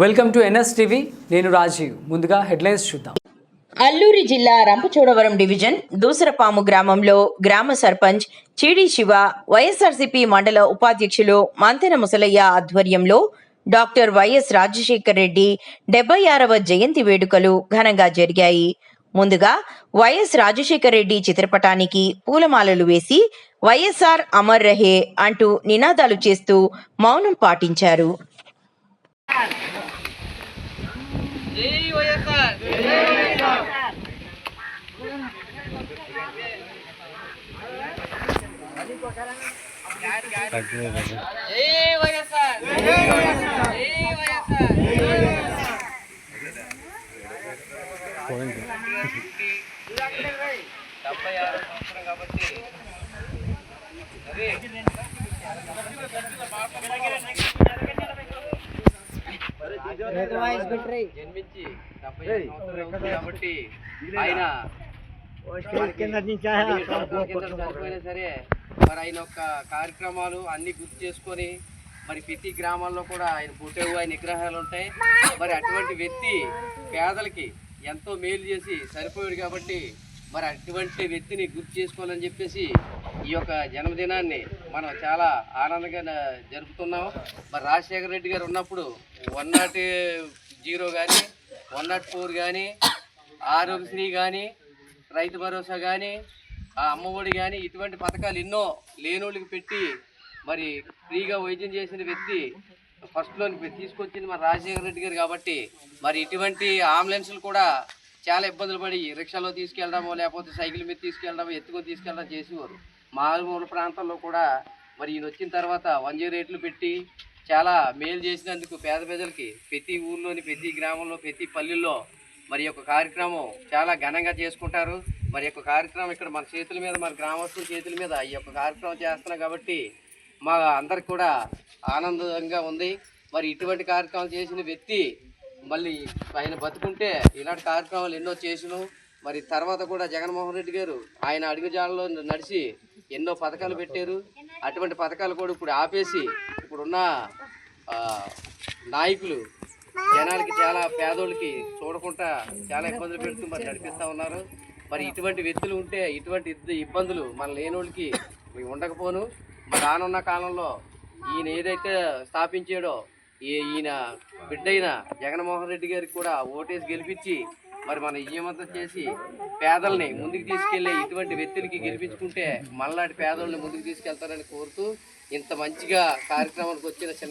Welcome to NS TV. నేను రాజీవ్. ముందుగా headlines చూద్దాం. అల్లూరి జిల్లా రంపచోడవరం డివిజన్ దూసరపాము గ్రామంలో గ్రామ సర్పంచ్ చీడి శివ వైఎస్ఆర్సీపీ మండల ఉపాధ్యక్షులు మంతెన ముసలయ్య ఆధ్వర్యంలో డాక్టర్ వైఎస్ రాజశేఖర్ రెడ్డి డెబ్బై ఆరవ జయంతి వేడుకలు ఘనంగా జరిగాయి. ముందుగా వైఎస్ రాజశేఖర్ రెడ్డి చిత్రపటానికి పూలమాలలు వేసి వైఎస్ఆర్ అమర్ రహే అంటూ నినాదాలు చేస్తూ మౌనం పాటించారు. డెబ్బై ఆరు సంవత్సరం కాబట్టి జన్మించి డెబ్బై సంవత్సరాలు కాబట్టి ఆయన చనిపోయినా సరే మరి ఆయన యొక్క కార్యక్రమాలు అన్ని గుర్తు చేసుకొని మరి ప్రతి గ్రామాల్లో కూడా ఆయన పుట్టేవు ఆయన విగ్రహాలు ఉంటాయి. మరి అటువంటి వ్యక్తి పేదలకి ఎంతో మేలు చేసి సరిపోయాడు కాబట్టి మరి అటువంటి వ్యక్తిని గుర్తు చేసుకోవాలని చెప్పేసి ఈ యొక్క జన్మదినాన్ని మనం చాలా ఆనందంగా జరుపుతున్నాము. జరుపుతున్నాం మరి రాజశేఖర రెడ్డి గారు ఉన్నప్పుడు వన్ నాట్ జీరో కానీ వన్ నాట్ ఫోర్ కానీ ఆరోగ్యశ్రీ కానీ రైతు భరోసా కానీ ఆ అమ్మఒడి కానీ ఇటువంటి పథకాలు ఎన్నో లేనోళ్ళకి పెట్టి మరి ఫ్రీగా వైద్యం చేసిన వ్యక్తి ఫస్ట్లోని తీసుకొచ్చింది మరి రాజశేఖర రెడ్డి గారు కాబట్టి మరి ఇటువంటి అంబులెన్స్లు కూడా చాలా ఇబ్బందులు పడి రిక్షాలో తీసుకెళ్ళడమో లేకపోతే సైకిల్ మీద తీసుకెళ్ళడమో ఎత్తుకొని తీసుకెళ్ళడం చేసేవారు. మారుమూల ప్రాంతాల్లో కూడా మరి ఈయన వచ్చిన తర్వాత వన్ జీరో రేట్లు పెట్టి చాలా మేలు చేసినందుకు పేద ప్రజలకి ప్రతి ఊర్లోని ప్రతి గ్రామంలో ప్రతి పల్లెల్లో మరి యొక్క కార్యక్రమం చాలా ఘనంగా చేసుకుంటారు. మరి యొక్క కార్యక్రమం ఇక్కడ మన చేతుల మీద మన గ్రామస్తుల చేతుల మీద ఈ యొక్క కార్యక్రమం చేస్తున్నాం కాబట్టి మా అందరికి కూడా ఆనందంగా ఉంది. మరి ఇటువంటి కార్యక్రమం చేసిన వ్యక్తి మళ్ళీ ఆయన బతుకుంటే ఇలాంటి కార్యక్రమాలు ఎన్నో చేసినాం మరి తర్వాత కూడా జగన్మోహన్ రెడ్డి గారు ఆయన అడుగుజాడలో నడిచి ఎన్నో పథకాలు పెట్టారు. అటువంటి పథకాలు కూడా ఇప్పుడు ఆపేసి ఇప్పుడున్న నాయకులు జనాలకి చాలా పేదోళ్ళకి చూడకుండా చాలా ఇబ్బందులు పెడుతూ మరి నడిపిస్తూ ఉన్నారు. మరి ఇటువంటి వ్యక్తులు ఉంటే ఇటువంటి ఇబ్బందులు మన లేనోళ్ళకి ఉండకపోను. మరి రానున్న కాలంలో ఈయన ఏదైతే స్థాపించాడో ఈ ఈయన బిడ్డైన జగన్మోహన్ రెడ్డి గారికి కూడా ఓటేసి గెలిపించి మరి మన విజయవంతం చేసి పేదల్ని ముందుకు తీసుకెళ్ళే ఇటువంటి వ్యక్తులకి గెలిపించుకుంటే మనలాంటి పేదోళ్ళని ముందుకు తీసుకెళ్తారని కోరుతూ ఇంత మంచిగా కార్యక్రమానికి వచ్చిన చిన్న